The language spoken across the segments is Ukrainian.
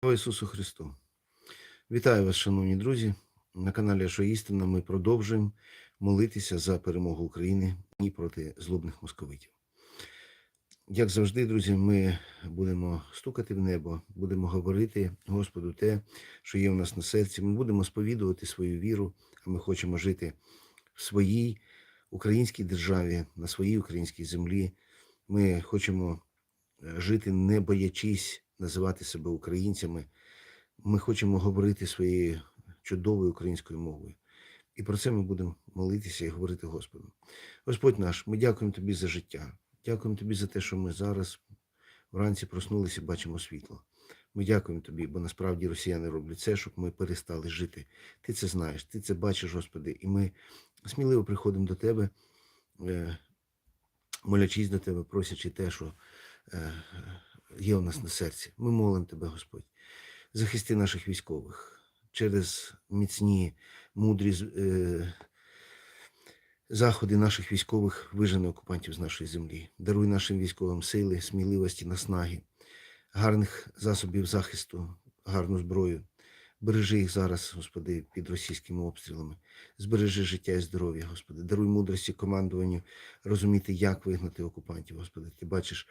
Слава Ісусу Христу! Вітаю вас, шановні друзі. На каналі «Що істина» ми продовжуємо молитися за перемогу України і проти злобних московитів. Як завжди, друзі, ми будемо стукати в небо, будемо говорити Господу те, що є у нас на серці. Ми будемо сповідувати свою віру, а ми хочемо жити в своїй українській державі, на своїй українській землі. Ми хочемо е, жити, не боячись називати себе українцями. Ми хочемо говорити своєю чудовою українською мовою. І про це ми будемо молитися і говорити Господу. Господь наш, ми дякуємо Тобі за життя. Дякуємо Тобі за те, що ми зараз вранці проснулися і бачимо світло. Ми дякуємо Тобі, бо насправді росіяни роблять це, щоб ми перестали жити. Ти це знаєш, ти це бачиш, Господи, і ми сміливо приходимо до Тебе, е, молячись до Тебе, просячи те, що е, є у нас на серці. Ми молимо Тебе, Господь. Захисти наших військових через міцні, мудрі е, заходи наших військових вижени окупантів з нашої землі. Даруй нашим військовим сили, сміливості, наснаги, гарних засобів захисту, гарну зброю. Бережи їх зараз, Господи, під російськими обстрілами. Збережи життя і здоров'я, Господи. Даруй мудрості командуванню розуміти, як вигнати окупантів, Господи. Ти бачиш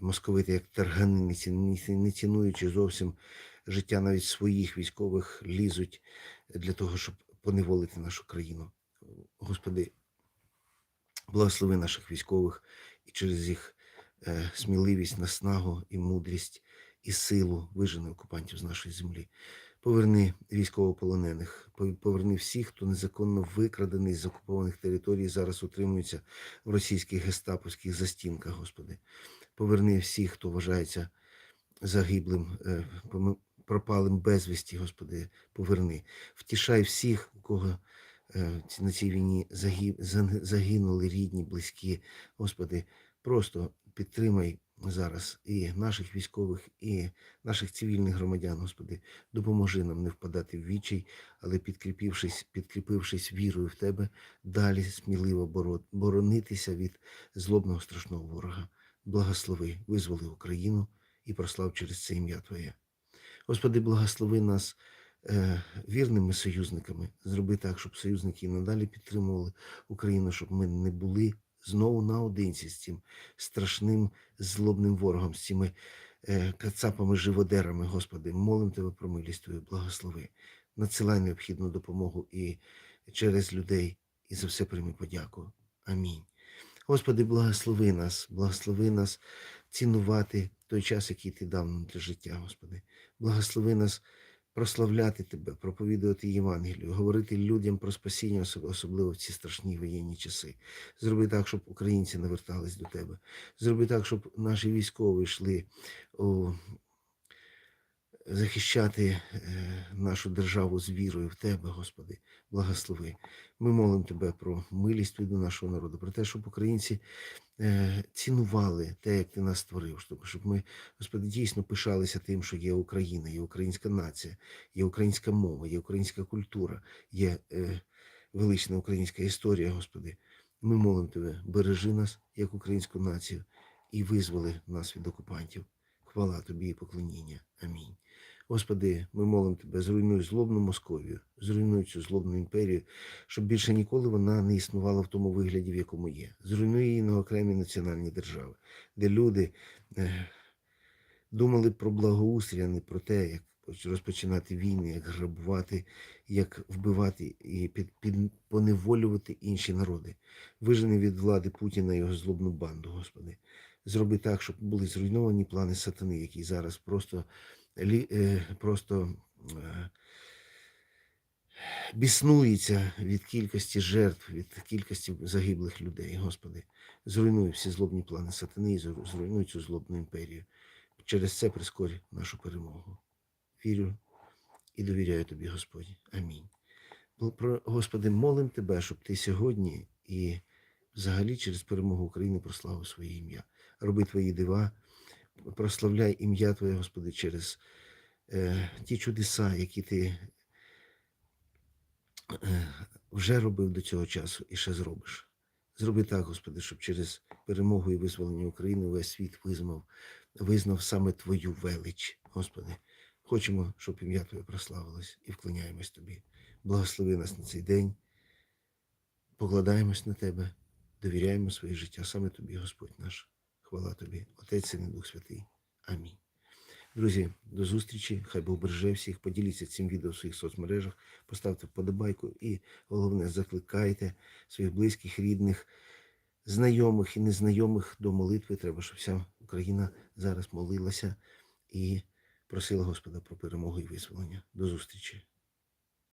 московити як таргани, не цінуючи зовсім життя навіть своїх військових, лізуть для того, щоб поневолити нашу країну. Господи, благослови наших військових і через їх е, сміливість, наснагу і мудрість і силу вижени окупантів з нашої землі. Поверни військовополонених, поверни всіх, хто незаконно викрадений з окупованих територій, зараз утримується в російських гестаповських застінках, Господи. Поверни всіх, хто вважається загиблим, е, пропалим безвісті, Господи, поверни. Втішай всіх, у кого е, на цій війні загинули рідні, близькі. Господи, просто підтримай зараз і наших військових, і наших цивільних громадян, Господи, допоможи нам не впадати в відчай, але підкріпившись, підкріпившись вірою в Тебе, далі сміливо боро- боронитися від злобного страшного ворога. Благослови, визволи Україну і прослав через це ім'я Твоє. Господи, благослови нас е, вірними союзниками. Зроби так, щоб союзники надалі підтримували Україну, щоб ми не були знову наодинці з цим страшним злобним ворогом, з цими е, кацапами, живодерами. Господи, молим Тебе про милість Твою, благослови. Надсилай необхідну допомогу і через людей, і за все прийми подяку. Амінь. Господи, благослови нас, благослови нас цінувати той час, який ти дав нам для життя, Господи. Благослови нас прославляти Тебе, проповідувати Євангелію, говорити людям про спасіння, особ- особливо в ці страшні воєнні часи. Зроби так, щоб українці навертались до Тебе. Зроби так, щоб наші військові йшли у захищати е, нашу державу з вірою в Тебе, Господи, благослови. Ми молимо Тебе про милість від нашого народу, про те, щоб українці е, цінували те, як Ти нас створив, щоб, ми, Господи, дійсно пишалися тим, що є Україна, є українська нація, є українська мова, є українська культура, є е, велична українська історія, Господи. Ми молимо Тебе, бережи нас як українську націю і визволи нас від окупантів. Хвала Тобі і поклоніння. Амінь. Господи, ми молимо Тебе, зруйнуй злобну Московію, зруйнуй цю злобну імперію, щоб більше ніколи вона не існувала в тому вигляді, в якому є. Зруйнуй її на окремі національні держави, де люди е, думали про благоустрій, а не про те, як розпочинати війни, як грабувати, як вбивати і під, під, поневолювати інші народи. Вижени від влади Путіна його злобну банду, Господи. Зроби так, щоб були зруйновані плани сатани, які зараз просто, просто е, біснується від кількості жертв, від кількості загиблих людей, Господи. Зруйнуй всі злобні плани сатани і зру- зруйнуй цю злобну імперію. Через це прискорь нашу перемогу. Вірю і довіряю Тобі, Господь. Амінь. Господи, молим Тебе, щоб Ти сьогодні і взагалі через перемогу України прославив своє ім'я. Роби Твої дива, прославляй ім'я Твоє, Господи, через е, ті чудеса, які Ти е, вже робив до цього часу і ще зробиш. Зроби так, Господи, щоб через перемогу і визволення України весь світ визнав, визнав саме Твою велич, Господи. Хочемо, щоб ім'я Твоє прославилось і вклоняємось Тобі. Благослови нас на цей день. Покладаємось на Тебе, довіряємо своє життя саме Тобі, Господь наш. Хвала Тобі, Отець Син і Дух Святий. Амінь. Друзі, до зустрічі. Хай Бог береже всіх. Поділіться цим відео в своїх соцмережах, поставте вподобайку і головне закликайте своїх близьких, рідних, знайомих і незнайомих до молитви. Треба, щоб вся Україна зараз молилася і просила Господа про перемогу і визволення. До зустрічі.